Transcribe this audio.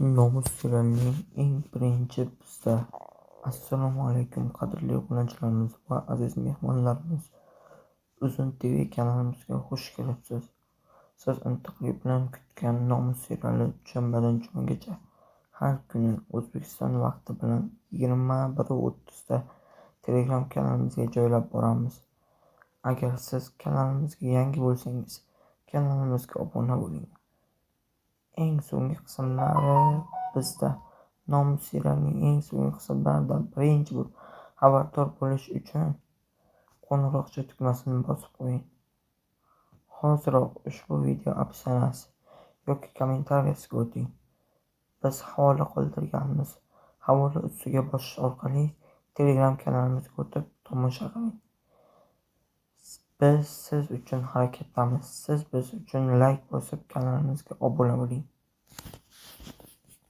Nomus serialining eng birinchi bizda. Assalomu alaykum qadrli obunachilarimiz va aziz mehmonlarimiz. Uzun TV kanalimizga xush kelibsiz. Siz intiqlik bilan kutgan Nomus seriali dushanbadan-jumagacha har kuni O'zbekiston vaqti bilan 21:30 da Telegram kanalimizga joylab boramiz. Agar siz kanalimizga yangi bo'lsangiz, kanalimizga obuna bo'ling. Eng so'nggi qismlari bizda. Nomus eng so'nggi qismlaridan birinchi bo'lib xabardor bo'lish uchun qo'ng'iroqcha tugmasini bosib qo'ying. Hoziroq ushbu video opsionasi yoki kommentariyasiga o'ting. Biz havola qoldirganmiz. Havola ustiga bosish orqali Telegram kanalimizga o'tib tomosha qiling. Biz siz uchun harakatdamiz. Siz biz uchun layk bosib, kanalimizga obuna bo'ling.